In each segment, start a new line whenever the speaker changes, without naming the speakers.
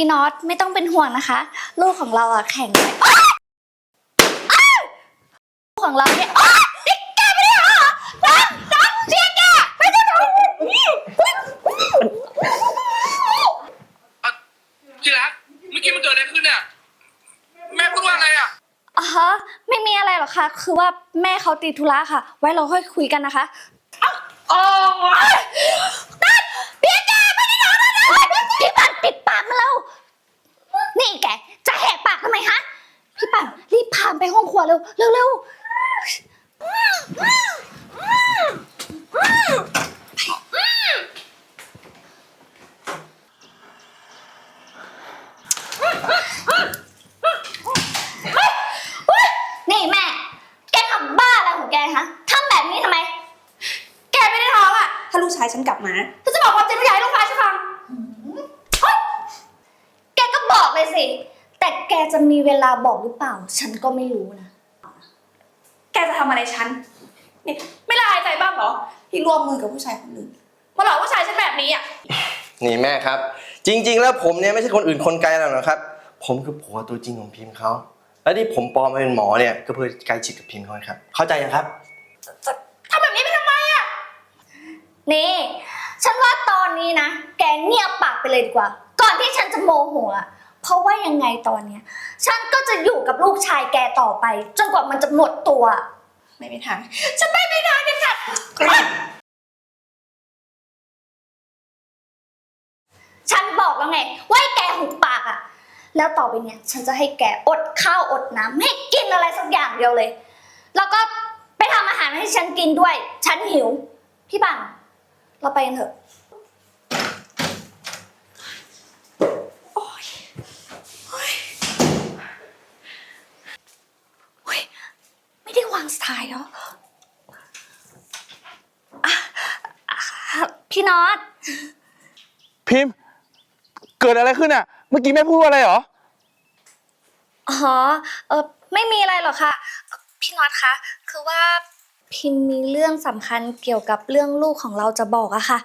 พี่น็อตไม่ต้องเป็นห่วงนะคะ ลูกของเราอะแข็งแรงอ๊ะอ๊ะลูกของเราเนี่ยอ๊ะนี่แกไม่ได้เหรอน้องน้องเชียร์แกไม่ได้เหรอ
ที่รักเมื่อกี้มันเกิดอะไรขึ้นเนี่ยแม่พูดว่าอะไรอะ
อ๋อไม่มีอะไรหรอกค่ะ คือว่าแม่เขาติดธุระค่ะ ไว้เราค่อยคุยกันนะคะ โอ้ยนัดเบียร์แกไม่ได้นอนแล้วนะพี่ปันปิดปากมาแล้ว นี่แก จะแหกปากทำไมฮะ พี่ปันรีบพามไปห้องครัวเร็วเร็วเร็ว นี่แม่ แกทำบ้า อะไรของแกฮะทำแบบนี้ทำไม
แกไม่ได้ท้องอะ ถ้าลูกชายฉันกลับมา
เธอจะบอกความจริงทุกอย่างให้ลูกค้าฉันฟังเฮ้ยแกก็บอกเลยสิ แต่แกจะมีเวลาบอกหรือเปล่า ฉันก็ไม่รู้นะ
แกจะทำอะไรฉันนี่ไม่ละอายใจบ้างเหรอ ที่ร่วมมือกับผู้ชายคนอื่นมาหลอกผู้ชายฉันแบบนี้อะ
นี่แม่ครับ จริง ๆ แล้วผมเนี่ยไม่ใช่คนอื่นคนไกลหรอกนะครับ ผมคือผัวตัวจริงของพิมพ์เขา และที่ผมปลอมมาเป็นหมอเนี่ยก็เพื่อใกล้ชิดกับพิมพ์เขาครับ เข้าใจยังครับ
ทำแบบนี้ไปทำไมอะ
นี่ ฉันว่าตอนนี้นะ แกเงียบปากไปเลยดีกว่า ก่อนที่ฉันจะโมโหอะเพราะว่ายังไงตอนเนี้ย ฉันก็จะอยู่กับลูกชายแกต่อไป จนกว่ามันจะหมดตัว
ไม่มีทาง ฉันไม่มีทางเด็ดขาด
ฉันบอกแล้วไงว่าให้แกหุบปากอะแล้วต่อไปเนี่ยฉันจะให้แกอดข้าวอดน้ำไม่กินอะไรสักอย่างเดียวเลย แล้วก็ ไปทำอาหารให้ฉันกินด้วย ฉันหิว พี่บัง เราไปกันเถอะโอ๊ยไม่ได้วางสายเหรออะอะพี่น็อต
พิมพ์ เกิดอะไรขึ้นอะ เมื่อกี้แม่พูดว่าอะไรเหรอ
อ๋อ เออไม่มีอะไรหรอกค่ะเอ่อพี่น็อตคะ คือว่าพิมพ์มีเรื่องสำคัญเกี่ยวกับเรื่องลูกของเราจะบอกอะค่ะ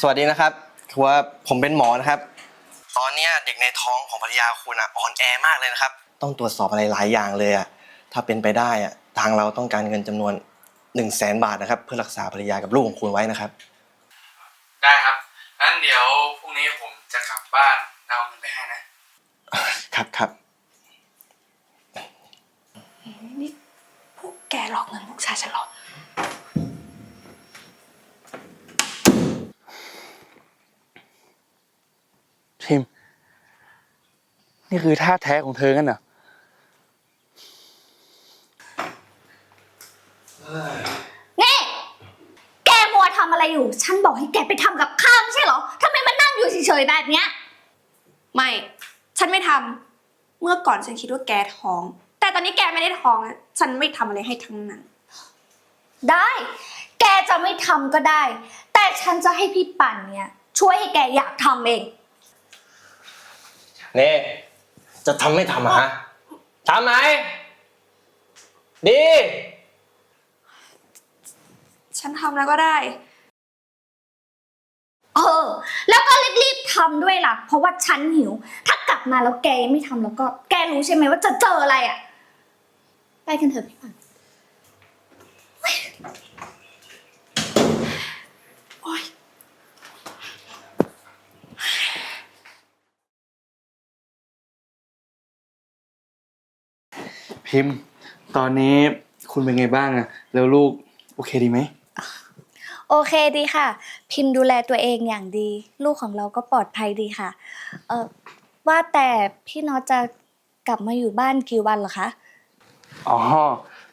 สวัสดีนะครับคือว่าผมเป็นหมอนะครับ ตอนเนี้ยเด็กในท้องของภรรยาคุณอะอ่อนแอมากเลยนะครับ ต้องตรวจสอบอะไรหลายอย่างเลยอะถ้าเป็นไปได้อะทางเราต้องการเงินจำนวน1นึ่งแสนบาทนะครับ เพื่อรักษาภรรยากับลูกของคุณไว้นะครับ
ได้ครับงั้นเดี๋ยวพรุ่งนี้ผมจะกลับบ้านเอาเงินไปให้นะ
ครับครับ
นี่พวกแกหลอกเงินลูกชายฉันเหรอ
พิมพ์ นี่คือท่าแท้ของเธอกันเหรอ
นี่ แกมัวทำอะไรอยู่ ฉันบอกให้แกไปทำกับข้าวไม่ใช่เหรอทำไมมานั่งอยู่เฉยๆแบบเนี้ย
ไม่ ฉันไม่ทำ เมื่อก่อนฉันคิดว่าแกท้อง แต่ตอนนี้แกไม่ได้ท้องอะฉันไม่ทำอะไรให้ทั้งนั้น
ได้ แกจะไม่ทำก็ได้ แต่ฉันจะให้พี่ปั่นเนี่ย ช่วยให้แกอยากทำเอง
นี่ จะทำไม่ทำอะฮะทำไหม ดี
ฉันทำแล้วก็ได้
เออ แล้วก็รีบๆทำด้วยล่ะ เพราะว่าฉันหิว ถ้ากลับมาแล้วแกยังไม่ทำแล้วก็ แกรู้ใช่ไหมว่าจะเจออะไรอะ ไปกันเถอะพี่ปั่น
โอ๊ย
พิมพ์ ตอนนี้คุณเป็นไงบ้างอะแล้วลูกโอเคดีไหม
โอเคดีค่ะ พิมพ์ดูแลตัวเองอย่างดี ลูกของเราก็ปลอดภัยดีค่ะ เออว่าแต่พี่น็อตจะกลับมาอยู่บ้านกี่วันเหรอคะ
อ๋อ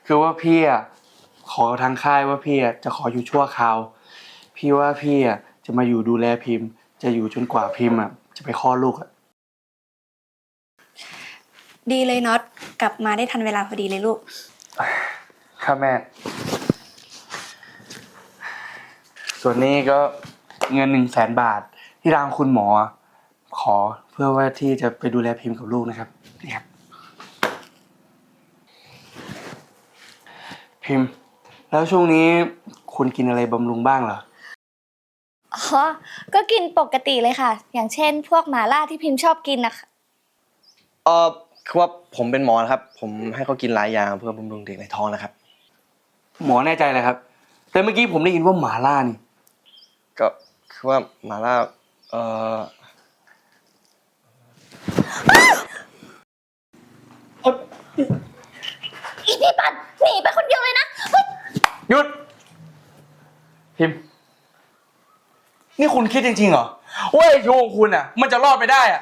คือว่าพี่อะขอทางค่ายว่าพี่อะจะขออยู่ชั่วคราว พี่ว่าพี่อะจะมาอยู่ดูแลพิมพ์ จะอยู่จนกว่าพิมพ์อะจะไปคลอดลูกอะ
ดีเลยน็อตกลับมาได้ทันเวลาพอดีเลยลูก
ครับแม่ ส่วนนี้ก็เงินหนึ่งแสนบาทที่ทางคุณหมอ ขอเพื่อว่าที่จะไปดูแลพิมพ์กับลูกนะครับนี่ครับ พิมพ์ แล้วช่วงนี้คุณกินอะไรบำรุงบ้างเหรอ
อ๋อ ก็กินปกติเลยค่ะ อย่างเช่น พวกหมาล่าที่พิมพ์ชอบกินนะคะ
เออคือว่าผมเป็นหมอนะครับ ผมให้เขากินหลายอย่างเพื่อบำรุงเด็กในท้องนะครับ
หมอแน่ใจเลยครับ แต่เมื่อกี้ผมได้ยินว่าหมาล่านี่
ก็คือว่าหมาล่าเออ
อีพี่ปันหนีไปคนเดียวเลยนะเฮ้ย
หยุด พิมพ์ นี่คุณคิดจริงๆเหรอว่าไอ้โชว์ของคุณอะ มันจะรอดไปได้อะ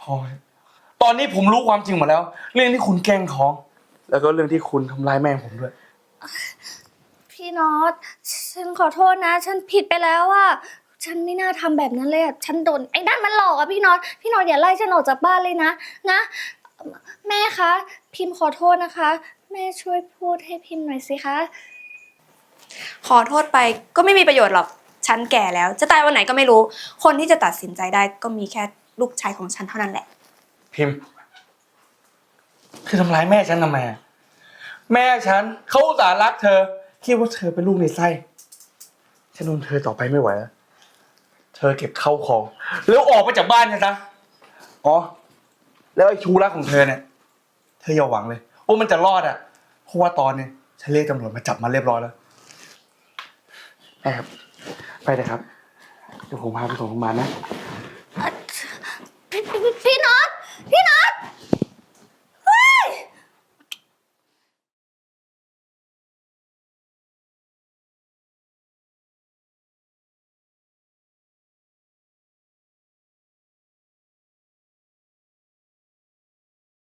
พอตอนนี้ผมรู้ความจริงหมดแล้ว เรื่องที่คุณแกล้งท้อง แล้วก็เรื่องที่คุณทำร้ายแม่ผมด้วย
พี่น็อต ฉันขอโทษนะ ฉันผิดไปแล้วอะฉันไม่น่าทำแบบนั้นเลยอะฉันโดนไอ้นั่นมันหลอกอะพี่น็อต พี่น็อตอย่าไล่ฉันออกจากบ้านเลยนะ นะ แม่คะ พิมพ์ขอโทษนะคะ แม่ช่วยพูดให้พิมพ์หน่อยสิคะ
ขอโทษไปก็ไม่มีประโยชน์หรอก ฉันแก่แล้ว จะตายวันไหนก็ไม่รู้ คนที่จะตัดสินใจได้ก็มีแค่ลูกชายของฉันเท่านั้นแหละ
พิมพ์ คือทำร้ายแม่ฉันทำไมอะแม่ฉันเขาอุตส่าห์รักเธอ คิดว่าเธอเป็นลูกในไส้ ฉันโดนเธอต่อไปไม่ไหวแล้วเธอเก็บเข้าของ แล้วออกไปจากบ้านฉันซะอ๋อ แล้วไอ้ชูรักของเธอเนี่ย เธออย่าหวังเลย ว่ามันจะรอดอะเพราะว่าตอนเนี่ยฉันเรียกตำรวจมาจับมันเรียบร้อยแล้วไปครับ ไปเลยครับ เดี๋ยวผมพาไปส่งโรงพยาบาลนะ